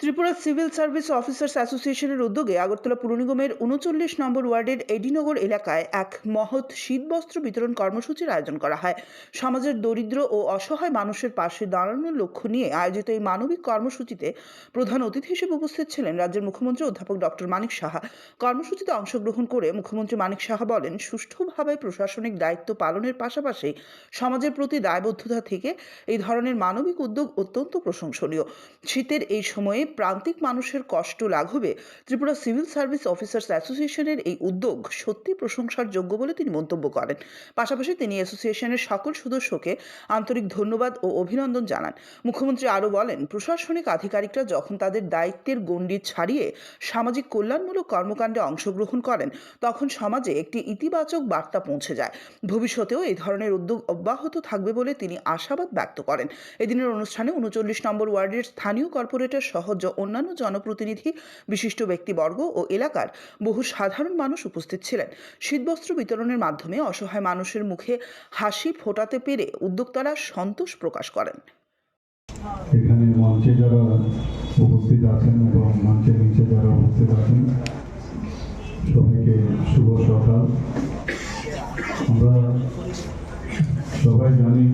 Tripura civil service officers অ্যাসোসিয়েশনের উদ্যোগে আগরতলা পুর নিগমের উনচল্লিশ নম্বর ওয়ার্ডের এডিনগর এলাকায় এক মহৎ শীতবস্ত্র বিতরণ কর্মসূচির আয়োজন করা হয়। সমাজের দরিদ্র ও অসহায় মানুষের পাশে দাঁড়ানোর লক্ষ্য নিয়ে আয়োজিত এই মানবিক কর্মসূচিতে প্রধান অতিথি হিসেবে উপস্থিত ছিলেন রাজ্যের মুখ্যমন্ত্রী অধ্যাপক ডক্টর মানিক সাহা। কর্মসূচিতে অংশগ্রহণ করে মুখ্যমন্ত্রী মানিক সাহা বলেন, সুষ্ঠুভাবে প্রশাসনিক দায়িত্ব পালনের পাশাপাশি সমাজের প্রতি দায়বদ্ধতা থেকে এই ধরনের মানবিক উদ্যোগ অত্যন্ত প্রশংসনীয়। শীতের এই সময়ে প্রান্তিক মানুষের কষ্ট লাঘবে। ত্রিপুরা সিভিল সার্ভিস অফিসার্স অ্যাসোসিয়েশনের এই উদ্যোগ সত্যি প্রশংসার যোগ্য বলে তিনি মন্তব্য করেন। পাশাপাশি তিনি অ্যাসোসিয়েশনের সকল সদস্যকে আন্তরিক ধন্যবাদ ও অভিনন্দন জানান। মুখ্যমন্ত্রী আরও বলেন, প্রশাসনিক আধিকারিকরা যখন তাদের দায়িত্বের গণ্ডি ছাড়িয়ে সামাজিক কল্যাণমূলক কর্মকাণ্ডে অংশগ্রহণ করেন, তখন সমাজে একটি ইতিবাচক বার্তা পৌঁছে যায়। ভবিষ্যতেও এই ধরনের উদ্যোগ অব্যাহত থাকবে বলে তিনি আশাবাদ ব্যক্ত করেন। এদিনের অনুষ্ঠানে উনচল্লিশ নম্বর ওয়ার্ডের স্থানীয় কর্পোরেটর সহ অন্যান্য জনপ্রতিনিধি, বিশিষ্ট ব্যক্তিবর্গ ও এলাকার বহু সাধারণ মানুষ উপস্থিত ছিলেন। শীতবস্ত্র বিতরণের মাধ্যমে অসহায় মানুষের মুখে হাসি ফোটাতে পেরে উদ্যোক্তারা সন্তোষ প্রকাশ করেন। এখানে মঞ্চে যারা উপস্থিত আছেন এবং মঞ্চের নিচে যারা উপস্থিত আছেন, সবাইকে শুভ সকাল। আমরা সবাই জানি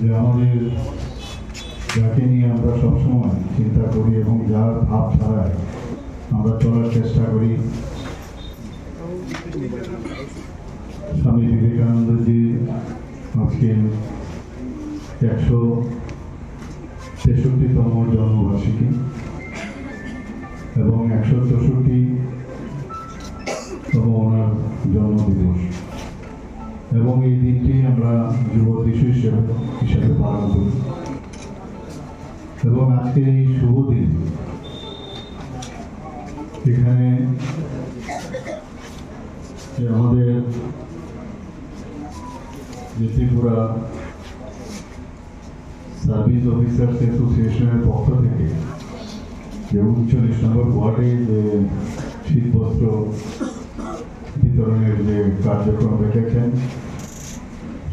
যে আমাদের যাকে নিয়ে আমরা সবসময় চিন্তা করি এবং যার ভাব ছাড়ায় আমরা চলার চেষ্টা করি। স্বামী বিবেকানন্দজি আজকে একশো তেষট্টিতম জন্মবার্ষিকী এবং একশো চৌষট্টি তম ওনার জন্মদিবস। এবং এই দিনটি আমরা যুব শিশু হিসেবে হিসেবে পালন করি। এবং আজকে এই শুভ দিন। এখানে আমাদের যে ত্রিপুরা সার্ভিস অফিসার্স অ্যাসোসিয়েশনের পক্ষ থেকে যে উনচল্লিশ নম্বর ওয়ার্ডে যে শীতবস্ত্র বিতরণের যে কার্যক্রম রেখেছেন,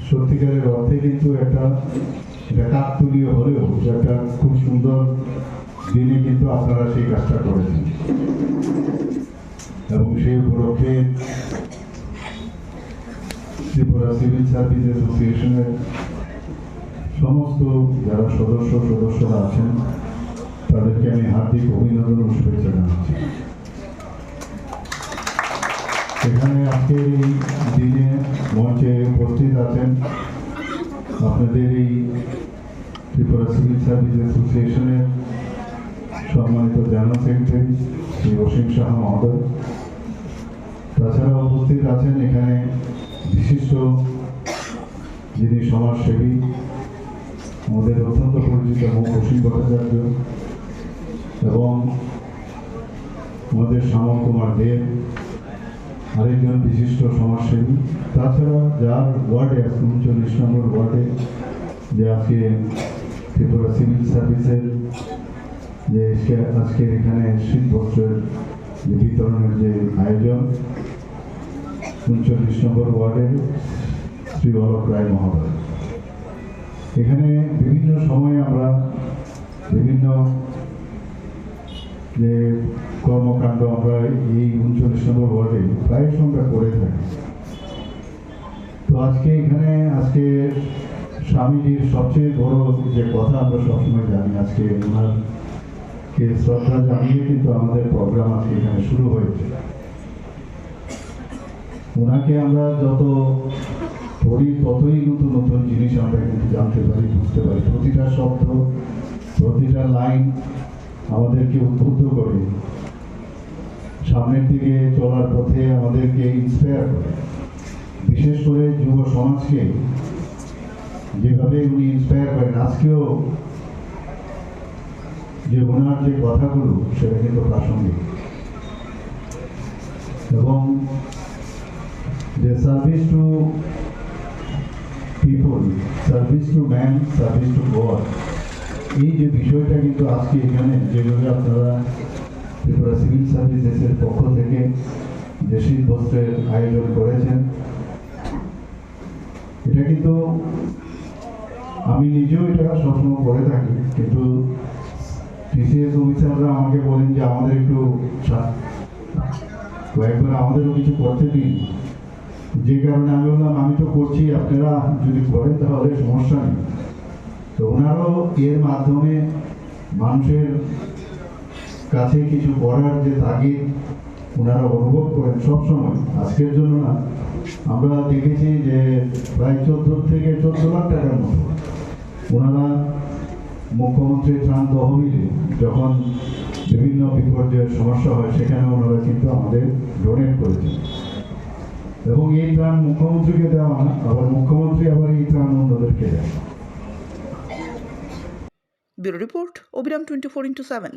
সত্যিকারের অর্থে কিন্তু একটা এটা কাকতুলীয় হলেও একটা খুব সুন্দর দিনে কিন্তু আপনারা সেই কাজটা করেছেন। এবং সেই উপলক্ষে ত্রিপুরা সিভিল সার্ভিস অ্যাসোসিয়েশনের সমস্ত যারা সদস্য, সদস্যরা আছেন, তাদেরকে আমি হার্দিক অভিনন্দন ও শুভেচ্ছা জানাচ্ছি। এখানে আজকের এই দিনে মঞ্চে উপস্থিত আছেন আপনাদের এই ত্রিপুরা সিভিল সার্ভিস অ্যাসোসিয়েশনের সম্মানিত জেনারেল সেক্রেটারি শ্রী অসীম সাহা মহোদয়। তাছাড়া উপস্থিত আছেন এখানে বিশিষ্ট যিনি সমাজসেবী, আমাদের অত্যন্ত পরিচিত মুখ অসীম ভট্টাচার্য এবং আমাদের শ্যামল কুমার দেব, আরেকজন বিশিষ্ট সমাজসেবী। তাছাড়া যার ওয়ার্ডে উনচল্লিশ নম্বর ওয়ার্ডে, যে আজকে ত্রিপুরা সিভিল সার্ভিসের যে আজকের এখানে শীত বস্ত্রের যে বিতরণের যে আয়োজন, উনচল্লিশ নম্বর ওয়ার্ডের শ্রী অলক রায় মহোদয়। এখানে বিভিন্ন সময়ে আমরা বিভিন্ন যে কর্মকাণ্ড আমরা এই উনচল্লিশ নম্বর ওয়ার্ডে প্রায় সংখ্যা করে থাকি। তো আজকে এখানে আজকে স্বামীজির সবচেয়ে বড় যে কথা আমরা সবসময় জানি, আজকে ওনারকে শ্রদ্ধা জানিয়ে কিন্তু আমাদের প্রোগ্রাম আজকে এখানে শুরু হয়েছে। ওনাকে আমরা যত পড়ি, ততই নতুন নতুন জিনিস আমরা কিন্তু জানতে পারি, বুঝতে পারি। প্রতিটা শব্দ, প্রতিটা লাইন আমাদেরকে উদ্বুদ্ধ করে। সামনের দিকে চলার পথে আমাদেরকে ইন্সপায়ার করে। বিশেষ করে যুব সমাজকে যেভাবে উনি ইন্সপায়ার করেন, আজকেও যে ওনার যে কথাগুলো, সেটা কিন্তু প্রাসঙ্গিক। এবং যে service to people service to man service to God এই যে বিষয়টা কিন্তু আজকে এখানে, যেভাবে আপনারা ত্রিপুরা সিভিল সার্ভিসেসের পক্ষ থেকে যে শীত বস্ত্রের আয়োজন করেছেন এটা কিন্তু আমি নিজেও এটা সবসময় করে থাকি, কিন্তু টিসিএস অফিসাররা আমাকে বলেন যে আমাদের একটু কয়েকবার আমাদেরও কিছু করতে দিন। যে কারণে আমি বললাম, আমি তো করছি, আপনারা যদি করেন তাহলে সমস্যা নেই। তো ওনারাও এর মাধ্যমে মানুষের কাছে কিছু করার যে তাগিদ ওনারা অনুভব করেন সবসময়। আজকের জন্য না, আমরা দেখেছি যে প্রায় চোদ্দ থেকে চোদ্দ লাখ টাকার মতো ওনারা মুখ্যমন্ত্রী ত্রাণ তহবিলে যখন বিভিন্ন বিপর্যয়ের সমস্যা হয়, সেখানে ওনারা কিন্তু আমাদের ডোনেট করেছেন। এবং এই ত্রাণ মুখ্যমন্ত্রীকে দেওয়া না, আবার মুখ্যমন্ত্রী আবার এই ত্রাণ অন্যদেরকে দেয়। ব্যুরো রিপোর্ট, অবিরাম টোয়েন্টি ফোর ইন্টু সেভেন।